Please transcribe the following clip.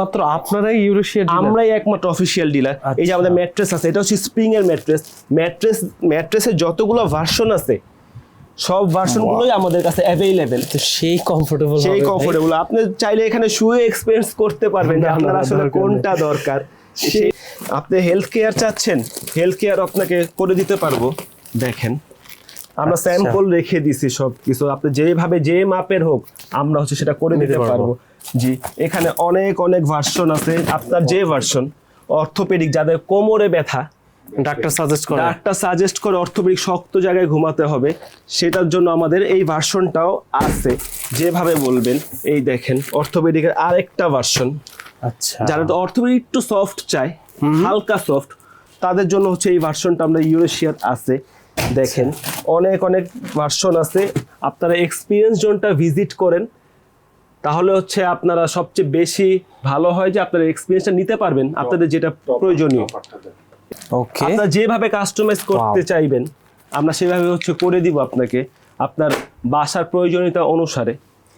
একমাত্র আপনারাই ইউরোশিয়া আমরাই একমাত্র অফিসিয়াল ডিলার এই যে আমাদের আচ্ছা। ম্যাট্রেস আছে এটা হচ্ছে স্প্রিং এর ম্যাট্রেস ম্যাট্রেস ম্যাট্রেসের যতগুলো ভার্সন আছে সব ভার্সনগুলোই আমাদের কাছে অ্যাভেলেবেল তো সেই কমফোর্টেবল সেই কমফোর্টেবল আপনি চাইলে এখানে শুয়ে এক্সপিরিয়েন্স করতে পারবেন যে আপনার আসলে কোনটা দরকার। আপনি হেলথ কেয়ার চাচ্ছেন হেলথ কেয়ার আপনাকে করে দিতে পারব। দেখেন। আমরা আচ্ছা। স্যাম্পল রেখে দিছি সব কিছু আপনি যেভাবে যে মাপের হোক আমরা হচ্ছে সেটা করে দিতে পারব। জি এখানে অনেক অনেক ভার্সন আছে। আপনার যে ভার্সন অর্থোপেডিক যাদের কোমরে ব্যথা ডাক্তার সাজেস্ট করে। ডাক্তার সাজেস্ট করে অর্থোপেডিক শক্ত জায়গায় ঘুমাতে হবে। সেটার জন্য আমাদের এই ভার্সনটাও আছে। যেভাবে বলবেন এই দেখেন অর্থোপেডিকের আরেকটা ভার্সন আচ্ছা। যারা অর্থোপেডিক একটু সফট চায় হালকা সফট তাদের জন্য হচ্ছে এই ভার্সনটা আমরা ইউরেশিয়ার আছে। দেখেন অনেক অনেক ভার্সন আছে। আপনারা এক্সপিরিয়েন্স জোনটা ভিজিট করেন তাহলে হচ্ছে আপনারা সবচেয়ে বেশি ভালো হয় যে আপনারা এক্সপিরিয়েন্সটা নিতে পারবেন আপনাদের যেটা প্রয়োজনীয়। ওকে আপনারা যেভাবে কাস্টমাইজ করতে চাইবেন আমরা সেভাবে হচ্ছে করে দিব আপনাকে। আপনার বাসার প্রয়োজনীয়তা অনুসারে।